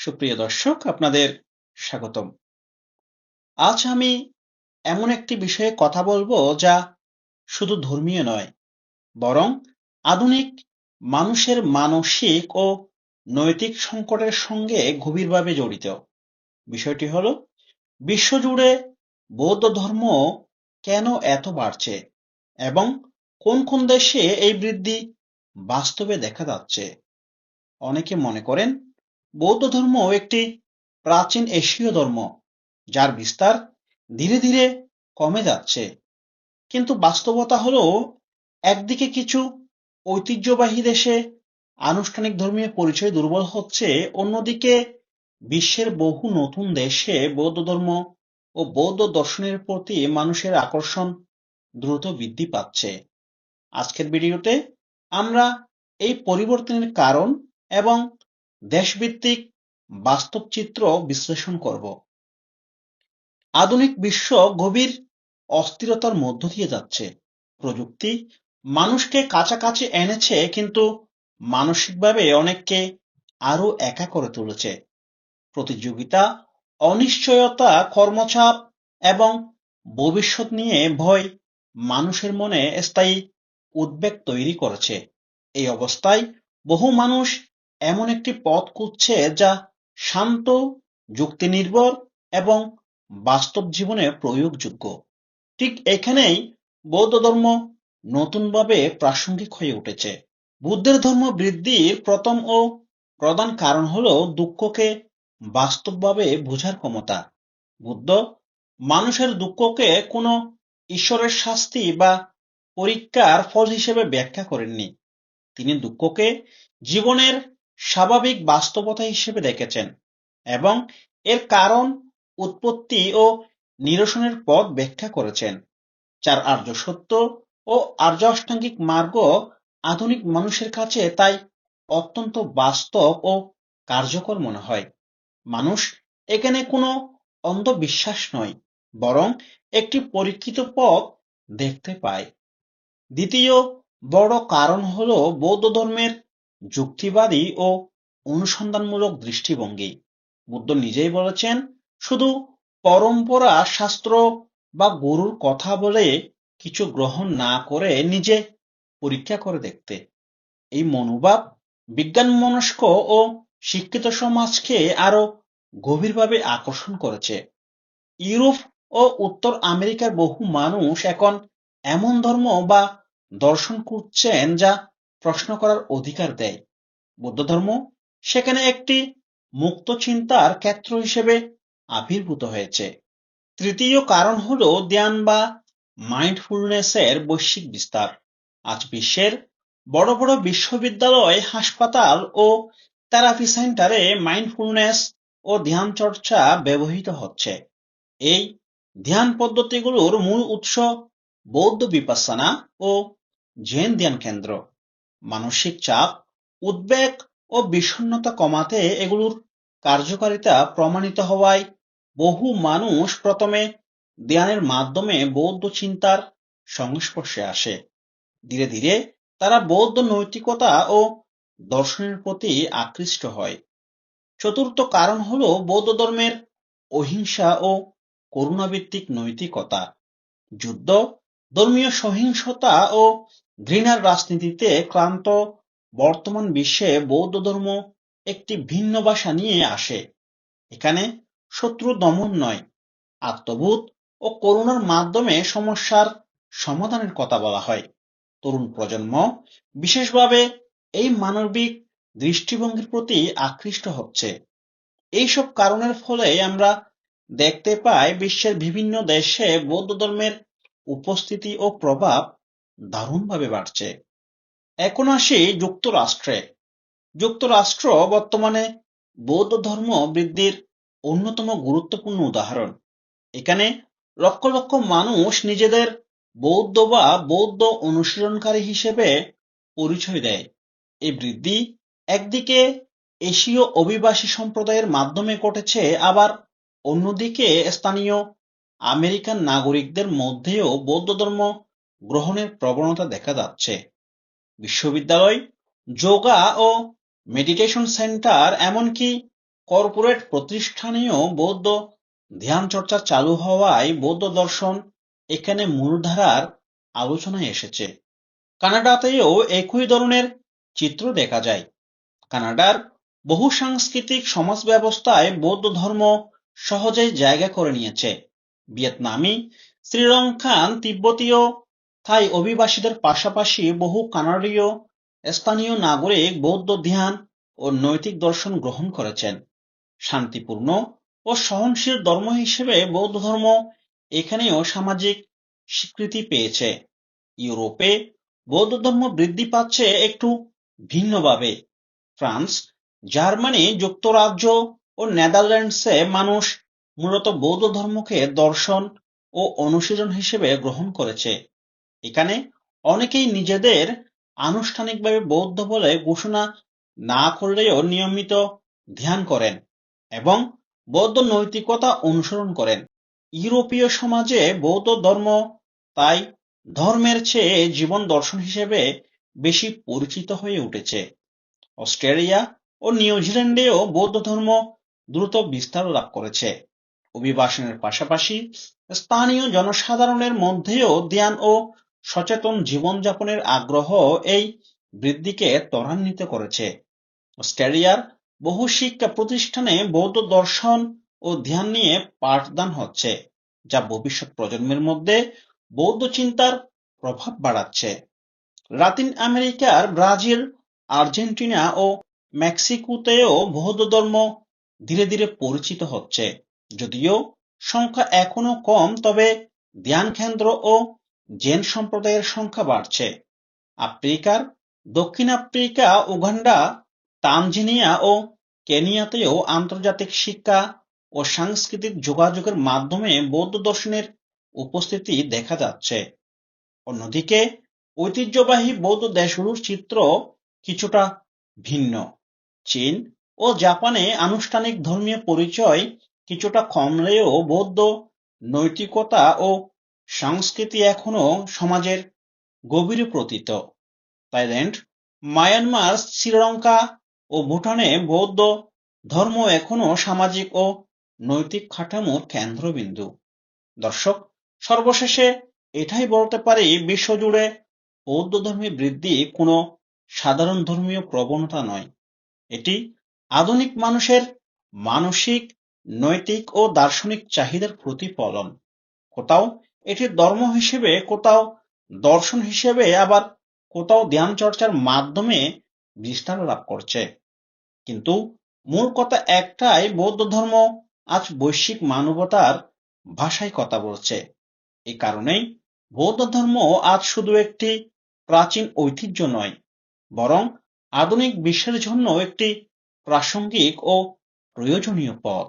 সুপ্রিয় দর্শক, আপনাদের স্বাগতম। আজ আমি এমন একটি বিষয়ে কথা বলব যা শুধু ধর্মীয় নয়, বরং আধুনিক মানুষের মানসিক ও নৈতিক সংকটের সঙ্গে গভীরভাবে জড়িত। বিষয়টি হলো, বিশ্বজুড়ে বৌদ্ধ ধর্ম কেন এত বাড়ছে এবং কোন কোন দেশে এই বৃদ্ধি বাস্তবে দেখা যাচ্ছে? অনেকে মনে করেন বৌদ্ধ ধর্ম একটি প্রাচীন এশীয় ধর্ম, যার বিস্তার ধীরে ধীরে কমে যাচ্ছে। কিন্তু বাস্তবতা হলো, একদিকে কিছু ঐতিহ্যবাহী দেশে আনুষ্ঠানিক ধর্মীয় পরিচয় দুর্বল হচ্ছে, অন্যদিকে বিশ্বের বহু নতুন দেশে বৌদ্ধ ধর্ম ও বৌদ্ধ দর্শনের প্রতি মানুষের আকর্ষণ দ্রুত বৃদ্ধি পাচ্ছে। আজকের ভিডিওতে আমরা এই পরিবর্তনের কারণ এবং দেশভিত্তিক বাস্তব চিত্র বিশ্লেষণ করব। আধুনিক বিশ্ব গভীর অস্থিরতার মধ্য দিয়ে যাচ্ছে। প্রযুক্তি মানুষকে কাছাকাছি এনেছে, কিন্তু মানসিকভাবে অনেককে আরও একা করে তুলেছে। প্রতিযোগিতা, অনিশ্চয়তা, কর্মচাপ এবং ভবিষ্যৎ নিয়ে ভয় মানুষের মনে স্থায়ী উদ্বেগ তৈরি করেছে। এই অবস্থায় বহু মানুষ এমন একটি পথ খুঁজছে যা শান্ত যুক্তি নির্ভর এবং বাস্তব জীবনে প্রয়োগযোগ্য। ঠিক এখানেই বৌদ্ধ ধর্ম নতুনভাবে প্রাসঙ্গিক হয়ে উঠেছে। বুদ্ধের ধর্ম বৃদ্ধির প্রথম ও প্রধান কারণ হল দুঃখকে বাস্তবভাবে বোঝার ক্ষমতা। বুদ্ধ মানুষের দুঃখকে কোনো ঈশ্বরের শাস্তি বা পরীক্ষার ফল হিসেবে ব্যাখ্যা করেননি। তিনি দুঃখকে জীবনের স্বাভাবিক বাস্তবতা হিসেবে দেখেছেন এবং এর কারণ উৎপত্তি ও নিরসনের পথ ব্যাখ্যা করেছেন, যার আর্য সত্য ও আর্য অষ্টাঙ্গিক মার্গ আধুনিক মানুষের কাছে তাই অত্যন্ত বাস্তব ও কার্যকর মনে হয়। মানুষ এখানে কোনো অন্ধবিশ্বাস নয়, বরং একটি পরীক্ষিত পথ দেখতে পায়। দ্বিতীয় বড় কারণ হল বৌদ্ধ ধর্মের যুক্তিবাদী ও অনুসন্ধানমূলক দৃষ্টিভঙ্গি। বুদ্ধ নিজেই বলেছেন, শুধু পরম্পরা, শাস্ত্র বা গুরুর কথা বলে কিছু গ্রহণ না করে নিজে পরীক্ষা করে দেখতে। এই মনোভাব বিজ্ঞান মনস্ক ও শিক্ষিত সমাজকে আরও গভীরভাবে আকর্ষণ করেছে। ইউরোপ ও উত্তর আমেরিকার বহু মানুষ এখন এমন ধর্ম বা দর্শন খুঁজছেন যা প্রশ্ন করার অধিকার দেয়। বৌদ্ধ ধর্ম সেখানে একটি মুক্ত চিন্তার ক্ষেত্র হিসেবে আবির্ভূত হয়েছে। তৃতীয় কারণ হল ধ্যান বা মাইন্ডফুলনেসের বৈশ্বিক বিস্তার। আজ বিশ্বের বড় বড় বিশ্ববিদ্যালয়, হাসপাতাল ও থেরাপি সেন্টারে মাইন্ডফুলনেস ও ধ্যান চর্চা ব্যবহৃত হচ্ছে। এই ধ্যান পদ্ধতিগুলোর মূল উৎস বৌদ্ধ বিপাসনা ও জৈন ধ্যান কেন্দ্র। মানসিক চাপ, উদ্বেগ ও বিষণ্নতা কমাতে এগুলোর কার্যকারিতা প্রমাণিত হওয়ায় বহু মানুষ প্রথমে ধ্যানের মাধ্যমে বৌদ্ধ চিন্তার সংস্পর্শে আসে। ধীরে ধীরে তারা বৌদ্ধ নৈতিকতা ও দর্শনের প্রতি আকৃষ্ট হয়। চতুর্থ কারণ হল বৌদ্ধ ধর্মের অহিংসা ও করুণাভিত্তিক নৈতিকতা। যুদ্ধ, ধর্মীয় সহিংসতা ও ঘৃণার রাজনীতিতে ক্লান্ত, বর্তমান বিশ্বে বৌদ্ধ ধর্ম একটি ভিন্ন ভাষা নিয়ে আসে। এখানে শত্রু দমন নয়, আত্মবোধ ও করুণার মাধ্যমে সমস্যার সমাধানের কথা বলা হয়। তরুণ প্রজন্ম বিশেষভাবে এই মানবিক দৃষ্টিভঙ্গির প্রতি আকৃষ্ট হচ্ছে। এইসব কারণের ফলে আমরা দেখতে পাই বিশ্বের বিভিন্ন দেশে বৌদ্ধ ধর্মের উপস্থিতি ও প্রভাব দারুণভাবে বাড়ছে। এখন আসি যুক্তরাষ্ট্রে। যুক্তরাষ্ট্র বর্তমানে বৌদ্ধ ধর্ম বৃদ্ধির অন্যতম গুরুত্বপূর্ণ উদাহরণ। এখানে লক্ষ লক্ষ মানুষ নিজেদের বৌদ্ধ বা বৌদ্ধ অনুশীলনকারী হিসেবে পরিচয় দেয়। এই বৃদ্ধি একদিকে এশীয় অভিবাসী সম্প্রদায়ের মাধ্যমে ঘটেছে, আবার অন্যদিকে স্থানীয় আমেরিকান নাগরিকদের মধ্যেও বৌদ্ধ ধর্ম গ্রহণের প্রবণতা দেখা যাচ্ছে। বিশ্ববিদ্যালয়, যোগা ও মেডিটেশন সেন্টার এমনকি কর্পোরেট প্রতিষ্ঠানেও বৌদ্ধ ধ্যান চর্চা চালু হওয়ায় বৌদ্ধ দর্শন এখানে মূলধারার আলোচনায় এসেছে। কানাডাতেও একই ধরনের চিত্র দেখা যায়। কানাডার বহু সাংস্কৃতিক সমাজ ব্যবস্থায় বৌদ্ধ ধর্ম সহজেই জায়গা করে নিয়েছে। ভিয়েতনামি, শ্রীলঙ্কান, তিব্বতীয় থাই অভিবাসীদের পাশাপাশি বহু কানাডীয় স্থানীয় নাগরিক বৌদ্ধ ধ্যান ও নৈতিক দর্শন গ্রহণ করেছেন। শান্তিপূর্ণ ও সহনশীল ধর্ম হিসেবে বৌদ্ধ ধর্ম এখানেও সামাজিক স্বীকৃতি পেয়েছে। ইউরোপে বৌদ্ধ ধর্ম বৃদ্ধি পাচ্ছে একটু ভিন্নভাবে। ফ্রান্স, জার্মানি যুক্তরাজ্য ও নেদারল্যান্ডসে মানুষ মূলত বৌদ্ধ ধর্মকে দর্শন ও অনুশীলন হিসেবে গ্রহণ করেছে। এখানে অনেকেই নিজেদের আনুষ্ঠানিকভাবে বৌদ্ধ বলে ঘোষণা না করলেও নিয়মিত ধ্যান করেন এবং বৌদ্ধ নৈতিকতা অনুসরণ করেন। ইউরোপীয় সমাজে বৌদ্ধ ধর্ম তাই ধর্মের চেয়ে জীবন দর্শন হিসেবে বেশি পরিচিত হয়ে উঠেছে। অস্ট্রেলিয়া ও নিউজিল্যান্ডেও বৌদ্ধ ধর্ম দ্রুত বিস্তার লাভ করেছে। অভিবাসনের পাশাপাশি স্থানীয় জনসাধারণের মধ্যেও ধ্যান ও সচেতন জীবনযাপনের আগ্রহ এই বৃদ্ধিকে ত্বরান্বিত করেছে। অস্ট্রেলিয়ার বহু শিক্ষা প্রতিষ্ঠানে বৌদ্ধ দর্শন ও ধ্যান নিয়ে পাঠদান হচ্ছে, যা ভবিষ্যৎ প্রজন্মের মধ্যে বৌদ্ধ চিন্তার প্রভাব বাড়াচ্ছে। লাতিন আমেরিকার ব্রাজিল, আর্জেন্টিনা ও মেক্সিকোতেও বৌদ্ধ ধর্ম ধীরে ধীরে পরিচিত হচ্ছে, যদিও সংখ্যা এখনও কম, তবে ধ্যান কেন্দ্র ও জেন সম্প্রদায়ের সংখ্যা বাড়ছে। আফ্রিকার, দক্ষিণ আফ্রিকা, উগান্ডা, তানজানিয়া ও কেনিয়াতেও আন্তর্জাতিক শিক্ষা ও সাংস্কৃতিক যোগাযোগের মাধ্যমে বৌদ্ধ দর্শনের উপস্থিতি দেখা যাচ্ছে। অন্যদিকে, ঐতিহ্যবাহী বৌদ্ধ দেশগুলোর চিত্র কিছুটা ভিন্ন। চীন ও জাপানে আনুষ্ঠানিক ধর্মীয় পরিচয় কিছুটা কমলেও বৌদ্ধ নৈতিকতা ও সংস্কৃতি এখনও সমাজের গভীরে প্রতীত। থাইল্যান্ড মায়ানমার, শ্রীলঙ্কা ও ভুটানে বৌদ্ধ ধর্ম এখনও সামাজিক ও নৈতিক কাঠামোর কেন্দ্রবিন্দু। দর্শক, সর্বশেষে এটাই বলতে পারি, বিশ্বজুড়ে বৌদ্ধ ধর্মের বৃদ্ধি কোনো সাধারণ ধর্মীয় প্রবণতা নয়। এটি আধুনিক মানুষের মানসিক, নৈতিক ও দার্শনিক চাহিদার প্রতিফলন। কোথাও এটি ধর্ম হিসেবে কোথাও দর্শন হিসেবে, আবার কোথাও ধ্যান চর্চার মাধ্যমে বিস্তার লাভ করছে। কিন্তু মূল কথা একটাই, বৌদ্ধ ধর্ম আজ বৈশ্বিক মানবতার ভাষায় কথা বলছে। এ কারণেই বৌদ্ধ ধর্ম আজ শুধু একটি প্রাচীন ঐতিহ্য নয়, বরং আধুনিক বিশ্বের জন্য একটি প্রাসঙ্গিক ও প্রয়োজনীয় পথ।